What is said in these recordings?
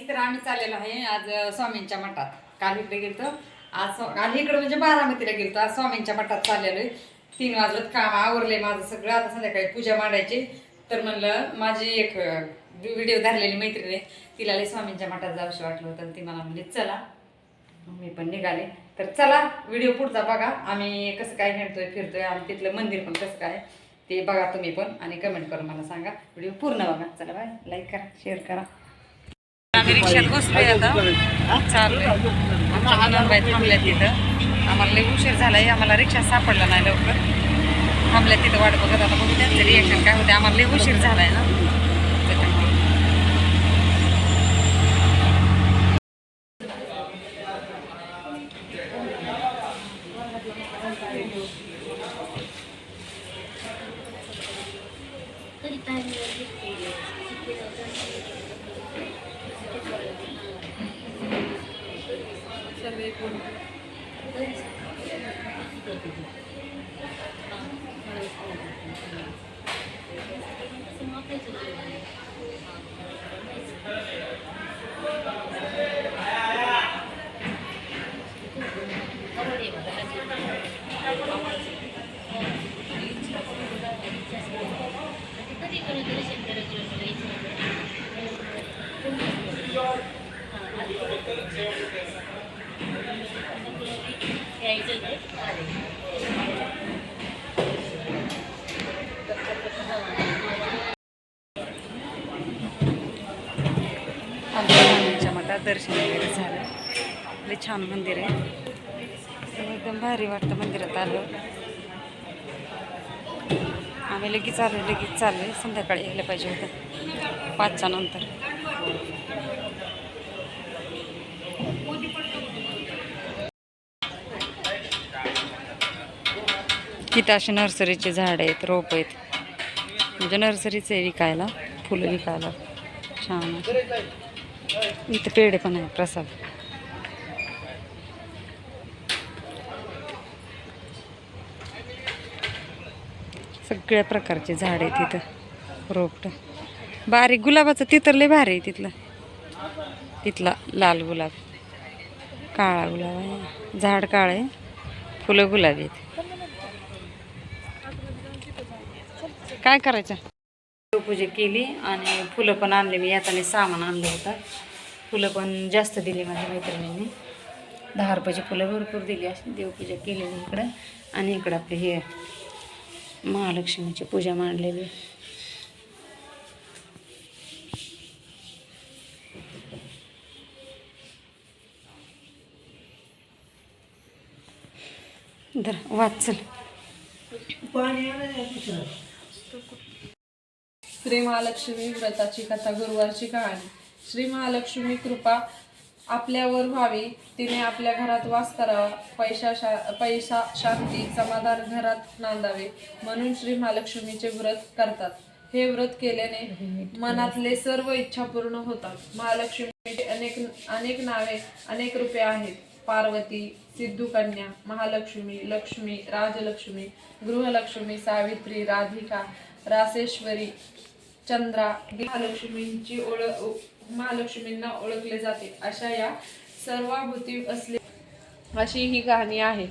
तर आम्ही चाललेलो आहे आज स्वामींच्या मठात. काल इकडे गेलतो. आज स्वा- काल इकडे म्हणजे बारामतीला गेलतो. आज स्वामींच्या मठात चाललेलो आहे. तीन वाजलं काम आवरले माझं सगळं. आता संध्याकाळी पूजा मांडायची. तर म्हणलं माझी एक व्हिडिओ धरलेली मैत्रिणी आहे. तिला लई स्वामींच्या मठात जाऊशी वाटलं होतं. ती मला म्हणली चला. मी पण निघाले. तर चला व्हिडिओ पुढचा बघा. आम्ही कसं काय हिंडतोय फिरतोय आणि तिथलं मंदिर पण कसं काय ते बघा तुम्ही पण. आणि कमेंट करून मला सांगा. व्हिडिओ पूर्ण बघा. चला बाय. लाईक करा शेअर करा. आम्ही रिक्षात बसलोय आता. चाललोय आमच्या मुलांबाई थांबल्या तिथं. आम्हाला लई उशीर झालाय. आम्हाला रिक्षा सापडला नाही लवकर. थांबल्या तिथं वाट बघत. आता बघू त्यांचं रिॲक्शन काय होते आम्हाला लई उशीर झालाय ना. スマートじゃないよね。आमच्या मठात दर्शन वगैरे झालं. आपले छान मंदिर आहे. एकदम भारी वाटतं मंदिरात आलं. आम्ही लगेच आलो लगेच चाललोय. संध्याकाळी यायला पाहिजे होतं. पाचच्या नंतर. किती असे नर्सरीचे झाड आहेत रोप आहेत. म्हणजे नर्सरीच आहे विकायला फुलं विकायला. छान इथं पेढे पण आहे प्रसाद. सगळ्या प्रकारचे झाड आहे तिथं रोपट. बारीक गुलाबाचं तिथं लय भारी आहे तिथलं. तिथला लाल गुलाब काळा गुलाब आहे. झाड काळं आहे फुलं गुलाबी आहेत. काय करायचं? देवपूजा केली आणि फुलं पण आणले. मी येताना सामान आणलं होतं. फुलं पण जास्त दिली माझ्या मैत्रिणींनी. दहा रुपयाची फुलं भरपूर दिली अशी. देवपूजा केलेली इकडं. आणि इकडं आपली हे महालक्ष्मीची पूजा मांडलेली. धर वाचल श्री महालक्ष्मी व्रताची कथा गुरुवारची कहाणी. श्री महालक्ष्मी कृपा आपल्यावर व्हावी. तिने आपल्या घरात वास करावा पैसा शा पैसा शांती समाधान घरात नांदावे म्हणून श्री महालक्ष्मीचे व्रत करतात. हे व्रत केल्याने मनातले सर्व इच्छा पूर्ण होतात. महालक्ष्मीचे अनेक अनेक नावे अनेक रूपे आहेत. पार्वती सिद्धू कन्या महालक्ष्मी लक्ष्मी राजलक्ष्मी गृहलक्ष्मी सावित्री राधिका रासेश्वरी चंद्रा महालक्ष्मींची ओळख महालक्ष्मींना ओळखले जाते. अशा या सर्वाभूती असले अशी ही कहाणी आहे.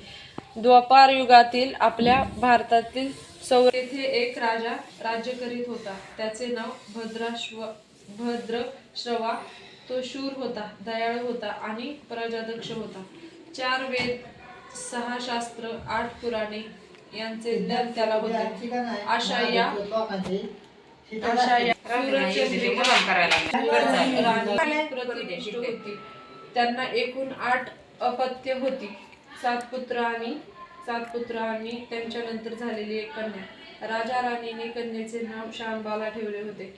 द्वापार युगातील आपल्या भारतातील सौ येथे एक राजा राज्य करीत होता. त्याचे नाव भद्राश्व भद्रश्रवा तो शूर होता दयाळू होता आणि प्रजादक्ष होता. चार वेद सहा शास्त्र आठ पुराणे यांचे ज्ञान त्याला होते. अशा या सूरचंद्रिका होती. त्यांना एकूण आठ अपत्य होती. सात पुत्र आणि सात पुत्र आणि त्यांच्यानंतर झालेली एक कन्या. राजा राणीने कन्येचे नाव शांबाला ठेवले होते.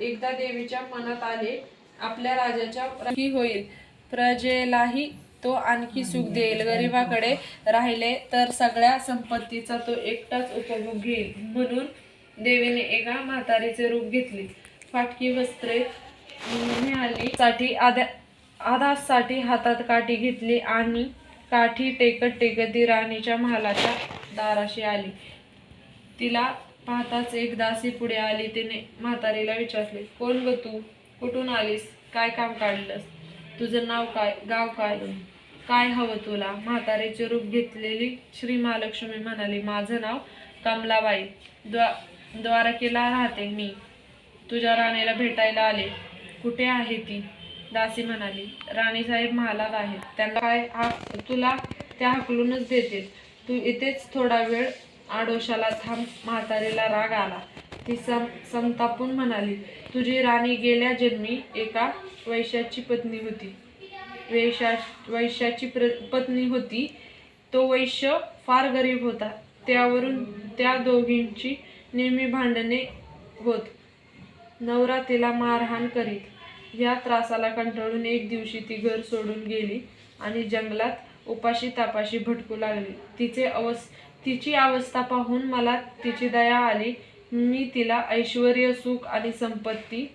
एकदा देवीच्या मनात आले आपल्या राजाच्या ही होईल. प्रजेलाही तो आणखी सुख देईल. गरिबाकडे राहिले तर सगळ्या संपत्तीचा तो एकटाच उपभोग घेईल. म्हणून देवीने एका म्हातारीचे रूप घेतले. फाटकी वस्त्रे मिळाली साठी आद्या आधासाठी हातात काठी घेतली आणि काठी टेकत टेकत ती राणीच्या महालाच्या दाराशी आली. तिला पाहताच एक दासी पुढे आली. तिने म्हातारीला विचारले कोण ग तू? कुठून आलीस? काय काम काढलंस? तुझं नाव काय? गाव काय? काय हवं तुला? म्हातारेचे रूप घेतलेली श्री महालक्ष्मी म्हणाली माझं नाव कमलाबाई. द्वा द्वारकेला राहते मी. तुझ्या राणीला भेटायला आले. कुठे आहे ती? दासी म्हणाली राणीसाहेब महालात आहेत. त्यांना काय हा तुला त्या हाकलूनच देतील. तू इथेच थोडा वेळ आडोशाला थांब. म्हातारीला राग आला. ती सं संतापून म्हणाली तुझी राणी गेल्या जन्मी एका वैशाची पत्नी होती. वैशा वैश्याची प्र पत्नी होती. तो वैश्य फार गरीब होता. त्यावरून त्या दोघींची नेहमी भांडणे होत. नवरा तिला मारहाण करीत. या त्रासाला कंटाळून एक दिवशी ती घर सोडून गेली आणि जंगलात उपाशी तापाशी भटकू लागली. तिचे अवस तिची अवस्था पाहून मला तिची दया आली मी तिला ऐश्वर सुख आणि संपत्ती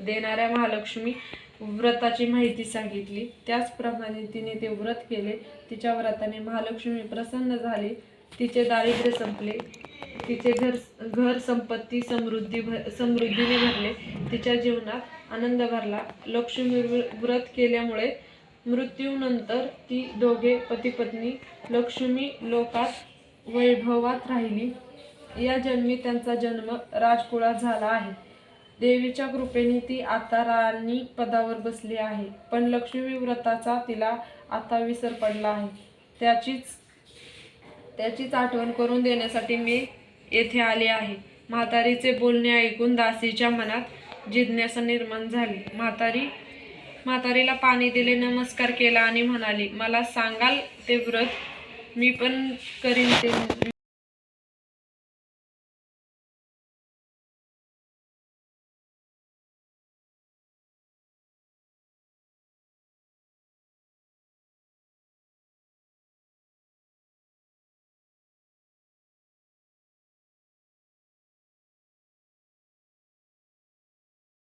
देणाऱ्या महालक्ष्मी व्रताची माहिती सांगितली. त्याचप्रमाणे तिने ते व्रत केले. तिच्या व्रताने महालक्ष्मी प्रसन्न झाली. तिचे दारिद्र्य संपले. तिचे घर घर संपत्ती समृद्धी भर समृद्धीने भरले. तिच्या जीवनात आनंद भरला. लक्ष्मी व्रत केल्यामुळे मृत्यूनंतर ती दोघे पती पत्नी लक्ष्मी लोकात वैभवात राहिली. या जन्मी त्यांचा जन्म राजकुळात झाला आहे. देवीच्या कृपेने ती आता राणी पदावर बसली आहे. पण लक्ष्मी व्रताचा तिला आता विसर पडला आहे. त्याचीच त्याचीच आठवण करून देण्यासाठी मी येथे आले आहे. म्हातारीचे बोलणे ऐकून दासीच्या मनात जिज्ञासा निर्माण झाली. म्हातारी म्हातारीला पाणी दिले नमस्कार केला आणि म्हणाली मला सांगाल ते व्रत मी पण करीन ते